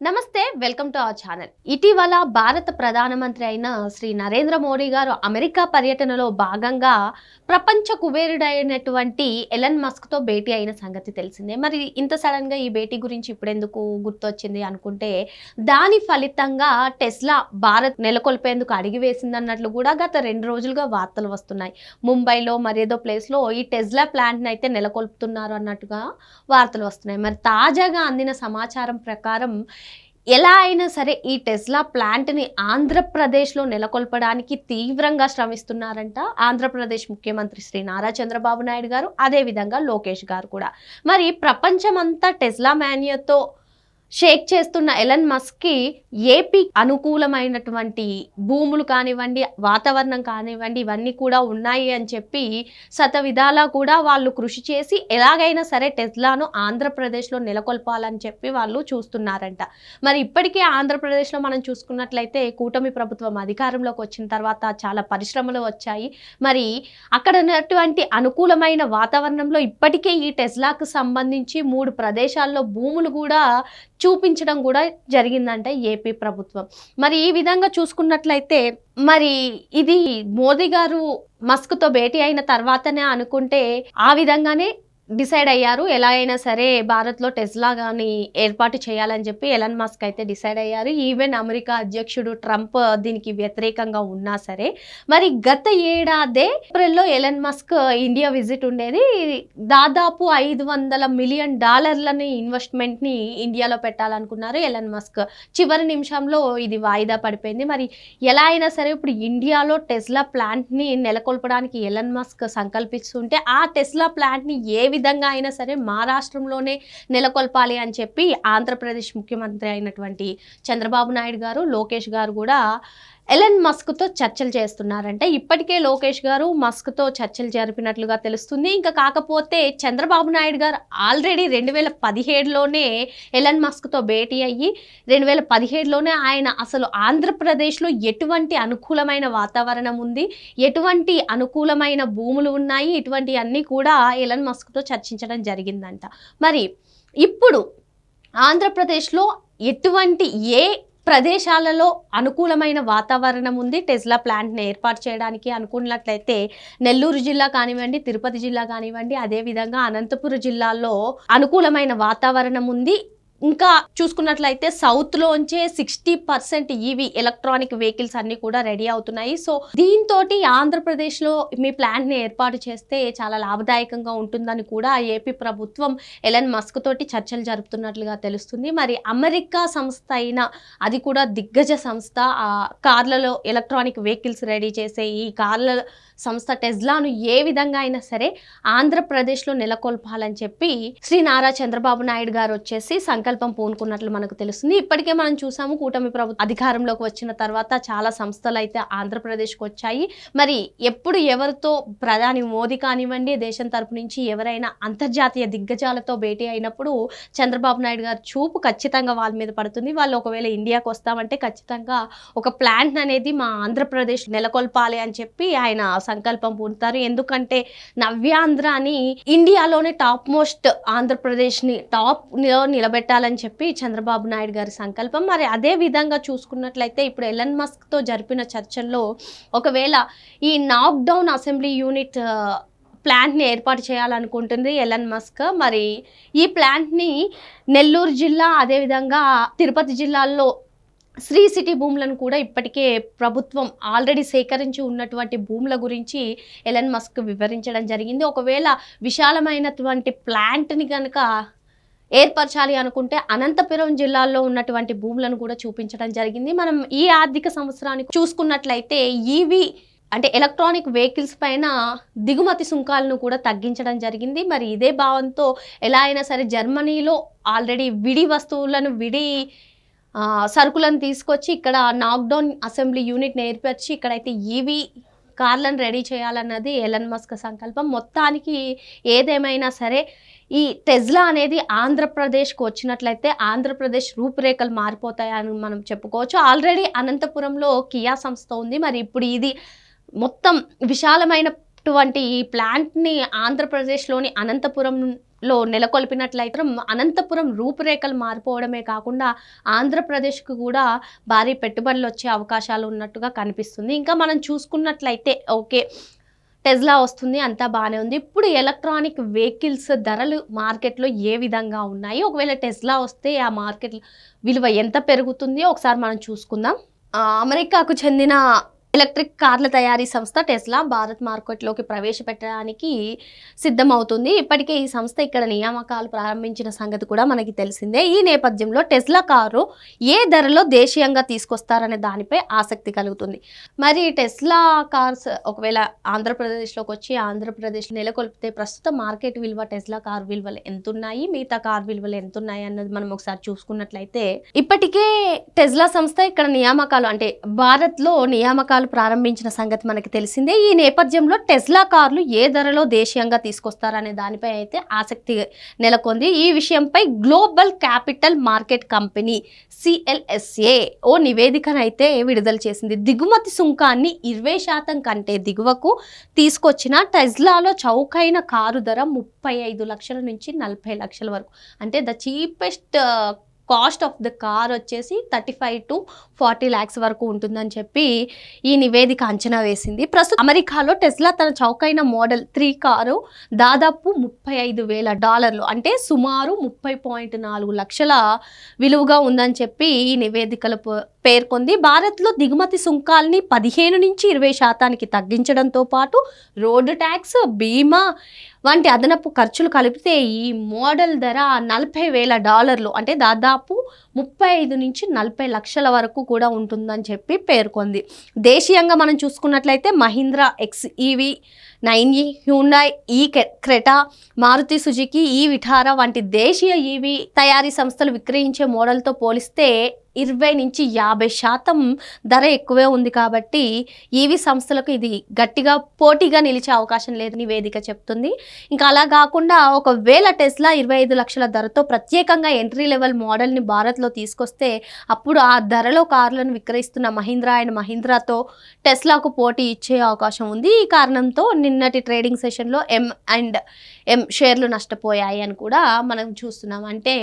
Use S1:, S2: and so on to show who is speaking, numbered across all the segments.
S1: నమస్తే welcome to our channel. ఇటీవల భారత ప్రధానమంత్రి అయిన శ్రీ నరేంద్ర మోడీ గారు అమెరికా పర్యటనలో భాగంగా ప్రపంచ కుబేరుడైనటువంటి ఎలన్ మస్క్తో భేటీ అయిన సంగతి తెలిసిందే. మరి ఇంత సడన్గా ఈ భేటీ గురించి ఇప్పుడెందుకు గుర్తొచ్చింది అనుకుంటే దాని ఫలితంగా టెస్లా భారత్ నెలకొల్పేందుకు అడిగి వేసిందన్నట్లు కూడా గత రెండు రోజులుగా వార్తలు వస్తున్నాయి. ముంబైలో మరేదో ప్లేస్లో ఈ టెస్లా ప్లాంట్ని అయితే నెలకొల్పుతున్నారు అన్నట్టుగా వార్తలు వస్తున్నాయి. మరి తాజాగా అందిన సమాచారం ప్రకారం ఎలా అయినా సరే ఈ టెస్లా ప్లాంట్ని ఆంధ్రప్రదేశ్లో నెలకొల్పడానికి తీవ్రంగా శ్రమిస్తున్నారంట ఆంధ్రప్రదేశ్ ముఖ్యమంత్రి శ్రీ నారా చంద్రబాబు నాయుడు గారు అదేవిధంగా లోకేష్ గారు కూడా. మరి ప్రపంచమంతా టెస్లా మాన్యతో షేక్ చేస్తున్న ఎలన్ మస్క్కి ఏపీ అనుకూలమైనటువంటి భూములు కానివ్వండి వాతావరణం కానివ్వండి ఇవన్నీ కూడా ఉన్నాయి అని చెప్పి శత విధాలా కూడా వాళ్ళు కృషి చేసి ఎలాగైనా సరే టెస్లాను ఆంధ్రప్రదేశ్లో నెలకొల్పాలని చెప్పి వాళ్ళు చూస్తున్నారంట. మరి ఇప్పటికే ఆంధ్రప్రదేశ్లో మనం చూసుకున్నట్లయితే కూటమి ప్రభుత్వం అధికారంలోకి వచ్చిన తర్వాత చాలా పరిశ్రమలు వచ్చాయి. మరి అక్కడ ఉన్నటువంటి అనుకూలమైన వాతావరణంలో ఇప్పటికే ఈ టెస్లాకు సంబంధించి మూడు ప్రదేశాల్లో భూములు కూడా చూపించడం కూడా జరిగిందంట ఏపీ ప్రభుత్వం. మరి ఈ విధంగా చూసుకున్నట్లయితే మరి ఇది మోదీ గారు మస్క్తో భేటీ అయిన తర్వాతనే అనుకుంటే ఆ విధంగానే డిసైడ్ అయ్యారు. ఎలా అయినా సరే భారత్లో టెస్లా కానీ ఏర్పాటు చేయాలని చెప్పి ఎలన్ మస్క్ అయితే డిసైడ్ అయ్యారు. ఈవెన్ అమెరికా అధ్యక్షుడు ట్రంప్ దీనికి వ్యతిరేకంగా ఉన్నా సరే మరి గత ఏడాదే ఏప్రిల్లో ఎలన్ మస్క్ ఇండియా విజిట్ ఉండేది. దాదాపు ఐదు వందల మిలియన్ డాలర్లని ఇన్వెస్ట్మెంట్ని ఇండియాలో పెట్టాలనుకున్నారు ఎలన్ మస్క్. చివరి నిమిషంలో ఇది వాయిదా పడిపోయింది. మరి ఎలా అయినా సరే ఇప్పుడు ఇండియాలో టెస్లా ప్లాంట్ని నెలకొల్పడానికి ఎలన్ మస్క్ సంకల్పిస్తుంటే ఆ టెస్లా ప్లాంట్ని ఏ విధంగా అయినా సరే మా రాష్ట్రంలోనే నెలకొల్పాలి అని చెప్పి ఆంధ్రప్రదేశ్ ముఖ్యమంత్రి అయినటువంటి చంద్రబాబు నాయుడు గారు లోకేష్ గారు కూడా ఎలన్ మస్క్తో చర్చలు చేస్తున్నారంటే ఇప్పటికే లోకేష్ గారు మస్క్తో చర్చలు జరిపినట్లుగా తెలుస్తుంది. ఇంకా కాకపోతే చంద్రబాబు నాయుడు గారు ఆల్రెడీ రెండు వేల పదిహేడులోనే ఎలన్ మస్క్తో భేటీ అయ్యి రెండు వేల పదిహేడులోనే ఆయన అసలు ఆంధ్రప్రదేశ్లో ఎటువంటి అనుకూలమైన వాతావరణం ఉంది ఎటువంటి అనుకూలమైన భూములు ఉన్నాయి ఇటువంటి అన్నీ కూడా ఎలన్ మస్క్తో చర్చించడం జరిగిందంట. మరి ఇప్పుడు ఆంధ్రప్రదేశ్లో ఎటువంటి ఏ ప్రదేశాలలో అనుకూలమైన వాతావరణం ఉంది. టెస్లా ప్లాంట్ని ఏర్పాటు చేయడానికి అనుకున్నట్లయితే నెల్లూరు జిల్లా కానివ్వండి తిరుపతి జిల్లా కానివ్వండి అదేవిధంగా అనంతపురం జిల్లాలో అనుకూలమైన వాతావరణం ఉంది. ఇంకా చూసుకున్నట్లయితే సౌత్లోంచే sixty percent EV electronic vehicles అన్ని కూడా రెడీ అవుతున్నాయి. సో దీంతో ఆంధ్రప్రదేశ్లో మీ ప్లాంట్ని ఏర్పాటు చేస్తే చాలా లాభదాయకంగా ఉంటుందని కూడా ఏపీ ప్రభుత్వం ఎలన్ మస్క్ తోటి చర్చలు జరుపుతున్నట్లుగా తెలుస్తుంది. మరి అమెరికా సంస్థ అయిన అది కూడా దిగ్గజ సంస్థ ఆ కార్లలో ఎలక్ట్రానిక్ వెహికల్స్ రెడీ చేసే ఈ కార్ల సంస్థ టెస్లాను ఏ విధంగా అయినా సరే ఆంధ్రప్రదేశ్లో నెలకొల్పాలని చెప్పి శ్రీ నారా చంద్రబాబు నాయుడు గారు వచ్చేసి సంకల్పం పూనుకున్నట్లు మనకు తెలుస్తుంది. ఇప్పటికే మనం చూసాము కూటమి ప్రభుత్వం అధికారంలోకి వచ్చిన తర్వాత చాలా సంస్థలు అయితే ఆంధ్రప్రదేశ్కి వచ్చాయి మరి ఎప్పుడు ఎవరితో ప్రధాని మోదీ కానివ్వండి దేశం తరపు నుంచి ఎవరైనా అంతర్జాతీయ దిగ్గజాలతో భేటీ అయినప్పుడు చంద్రబాబు నాయుడు గారు చూపు ఖచ్చితంగా వాళ్ళ మీద పడుతుంది. వాళ్ళు ఒకవేళ ఇండియాకి వస్తామంటే ఖచ్చితంగా ఒక ప్లాంట్ అనేది మా ఆంధ్రప్రదేశ్ నెలకొల్పాలి అని చెప్పి ఆయన సంకల్పం పూనుతారు. ఎందుకంటే నవ్యాంధ్ర అని ఇండియాలోనే టాప్ మోస్ట్ ఆంధ్రప్రదేశ్ని టాప్ నిలబెట్టారు. నిలబెట్టాలని చెప్పి చంద్రబాబు నాయుడు గారి సంకల్పం. మరి అదే విధంగా చూసుకున్నట్లయితే ఇప్పుడు ఎలన్ మస్క్తో జరిపిన చర్చల్లో ఒకవేళ ఈ నాక్డౌన్ అసెంబ్లీ యూనిట్ ప్లాంట్ని ఏర్పాటు చేయాలనుకుంటుంది ఎలన్ మస్క్. మరి ఈ ప్లాంట్ని నెల్లూరు జిల్లా అదేవిధంగా తిరుపతి జిల్లాల్లో శ్రీ సిటీ భూములను కూడా ఇప్పటికే ప్రభుత్వం ఆల్రెడీ సేకరించి ఉన్నటువంటి భూముల గురించి ఎలన్ మస్క్ వివరించడం జరిగింది. ఒకవేళ విశాలమైనటువంటి ప్లాంట్ని కనుక ఏర్పరచాలి అనుకుంటే అనంతపురం జిల్లాలో ఉన్నటువంటి భూములను కూడా చూపించడం జరిగింది. మనం ఈ ఆర్థిక సంవత్సరానికి చూసుకున్నట్లయితే ఈవీ అంటే ఎలక్ట్రానిక్ వెహికల్స్ పైన దిగుమతి సుంకాలను కూడా తగ్గించడం జరిగింది. మరి ఇదే భావంతో ఎలా అయినా సరే జర్మనీలో ఆల్రెడీ విడి వస్తువులను విడి సరుకులను తీసుకొచ్చి ఇక్కడ నాక్డౌన్ అసెంబ్లీ యూనిట్ని ఏర్పరిచి ఇక్కడైతే ఈవీ కార్లను రెడీ చేయాలన్నది ఎలన్ మస్క్ సంకల్పం. మొత్తానికి ఏదేమైనా సరే ఈ టెజ్లా అనేది ఆంధ్రప్రదేశ్కి వచ్చినట్లయితే ఆంధ్రప్రదేశ్ రూపురేఖలు మారిపోతాయని మనం చెప్పుకోవచ్చు. ఆల్రెడీ అనంతపురంలో కియా సంస్థ ఉంది. మరి ఇప్పుడు ఇది మొత్తం విశాలమైనటువంటి ఈ ప్లాంట్ని ఆంధ్రప్రదేశ్లోని అనంతపురం లో నెలకొల్పినట్లయితే అనంతపురం రూపురేఖలు మారిపోవడమే కాకుండా ఆంధ్రప్రదేశ్కు కూడా భారీ పెట్టుబడులు వచ్చే అవకాశాలు ఉన్నట్టుగా కనిపిస్తుంది. ఇంకా మనం చూసుకున్నట్లయితే ఓకే టెస్లా వస్తుంది అంతా బాగానే ఉంది. ఇప్పుడు ఎలక్ట్రానిక్ వెహికల్స్ ధరలు మార్కెట్లో ఏ విధంగా ఉన్నాయి? ఒకవేళ టెస్లా వస్తే ఆ మార్కెట్ విలువ ఎంత పెరుగుతుంది? ఒకసారి మనం చూసుకుందాం. అమెరికాకు చెందిన ఎలక్ట్రిక్ కార్ల తయారీ సంస్థ టెస్లా భారత్ మార్కెట్లోకి ప్రవేశపెట్టడానికి సిద్ధమవుతుంది. ఇప్పటికే ఈ సంస్థ ఇక్కడ నియామకాలు ప్రారంభించిన సంగతి కూడా మనకి తెలిసిందే. ఈ నేపథ్యంలో టెస్లా కారు ఏ ధరలో దేశీయంగా తీసుకొస్తారనే దానిపై ఆసక్తి కలుగుతుంది. మరి టెస్లా కార్స్ ఒకవేళ ఆంధ్రప్రదేశ్లోకి వచ్చి ఆంధ్రప్రదేశ్ నెలకొల్పితే ప్రస్తుత మార్కెట్ విలువ టెస్లా కార్ విలువలు ఎంత ఉన్నాయి మిగతా కార్ విలువలు ఎంత ఉన్నాయి అన్నది మనం ఒకసారి చూసుకున్నట్లయితే ఇప్పటికే టెస్లా సంస్థ ఇక్కడ నియామకాలు అంటే భారత్లో నియామకాలు ప్రారంభించిన సంగతి మనకి తెలిసిందే. ఈ నేపథ్యంలో టెస్లా కార్లు ఏ ధరలో దేశీయంగా తీసుకొస్తారనే దానిపై అయితే ఆసక్తి నెలకొంది. ఈ విషయంపై global capital market company CLSA ఓ నివేదికను అయితే విడుదల చేసింది. దిగుమతి సుంకాన్ని ఇరవై శాతం కంటే దిగువకు తీసుకొచ్చిన టెస్లాలో చౌకైన కారు ధర ముప్పై ఐదు లక్షల నుంచి నలభై లక్షల వరకు. అంటే the cheapest cost of the car వచ్చేసి thirty five to forty lakhs వరకు ఉంటుందని చెప్పి ఈ నివేదిక అంచనా వేసింది. ప్రస్తుతం అమెరికాలో టెస్లా తన చౌకైన మోడల్ త్రీ కారు దాదాపు ముప్పై ఐదు వేల డాలర్లు అంటే సుమారు ముప్పై పాయింట్ నాలుగు లక్షల విలువగా ఉందని చెప్పి ఈ నివేదికలు పేర్కొంది. భారత్లో దిగుమతి సుంకాల్ని పదిహేను నుంచి ఇరవై శాతానికి తగ్గించడంతో పాటు రోడ్డు ట్యాక్స్ బీమా వంటి అదనపు ఖర్చులు కలిపితే ఈ మోడల్ ధర నలభై వేల డాలర్లు. అంటే దాదాపు ముప్పై ఐదు నుంచి నలభై లక్షల వరకు కూడా ఉంటుందని చెప్పి పేర్కొంది. దేశీయంగా మనం చూసుకున్నట్లయితే Mahindra X EV nine Hyundai E K- Creta Maruti Suzuki E Vitara వంటి దేశీయ ఈవీ తయారీ సంస్థలు విక్రయించే మోడల్తో పోలిస్తే ఇరవై నుంచి యాభై శాతం ధర ఎక్కువే ఉంది కాబట్టి ఈవీ సంస్థలకు ఇది గట్టిగా పోటీగా నిలిచే అవకాశం లేదని వేదిక చెప్తుంది. ఇంకా అలా కాకుండా ఒకవేళ టెస్లా ఇరవై ఐదు లక్షల ధరతో ప్రత్యేకంగా ఎంట్రీ లెవెల్ మోడల్ని భారత్లో తీసుకొస్తే అప్పుడు ఆ ధరలో కార్లను విక్రయిస్తున్న మహీంద్రా అండ్ మహీంద్రాతో టెస్లాకు పోటీ ఇచ్చే అవకాశం ఉంది. ఈ కారణంతో నిన్నటి ట్రేడింగ్ సెషన్లో ఎం అండ్ ఎం షేర్లు నష్టపోయాయి అని కూడా మనం చూస్తున్నాం. అంటే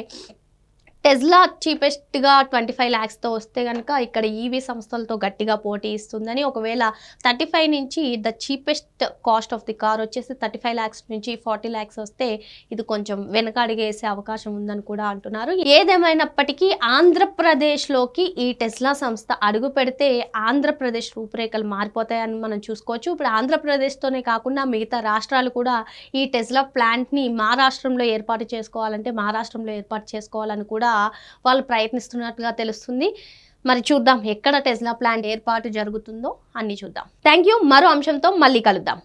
S1: టెస్లా చీపెస్ట్గా ట్వంటీ ఫైవ్ ల్యాక్స్తో వస్తే కనుక ఇక్కడ ఈవీ సంస్థలతో గట్టిగా పోటీ ఇస్తుందని ఒకవేళ థర్టీ ఫైవ్ నుంచి the cheapest cost of the car వచ్చేసి థర్టీ ఫైవ్ ల్యాక్స్ నుంచి ఫార్టీ ల్యాక్స్ వస్తే ఇది కొంచెం వెనకాడిగేసే అవకాశం ఉందని కూడా అంటున్నారు. ఏదేమైనప్పటికీ ఆంధ్రప్రదేశ్లోకి ఈ టెస్లా సంస్థ అడుగు పెడితే ఆంధ్రప్రదేశ్ రూపురేఖలు మారిపోతాయని మనం చూసుకోవచ్చు. ఇప్పుడు ఆంధ్రప్రదేశ్తోనే కాకుండా మిగతా రాష్ట్రాలు కూడా ఈ టెస్లా ప్లాంట్ని మా రాష్ట్రంలో ఏర్పాటు చేసుకోవాలంటే మా రాష్ట్రంలో ఏర్పాటు చేసుకోవాలని కూడా వాళ్ళు ప్రయత్నిస్తున్నట్టుగా తెలుస్తుంది. మరి చూద్దాం ఎక్కడ టెస్లా ప్లాంట్ ఏర్పాటు జరుగుతుందో అన్ని చూద్దాం. థ్యాంక్ యూ మరో అంశంతో మళ్ళీ కలుద్దాం.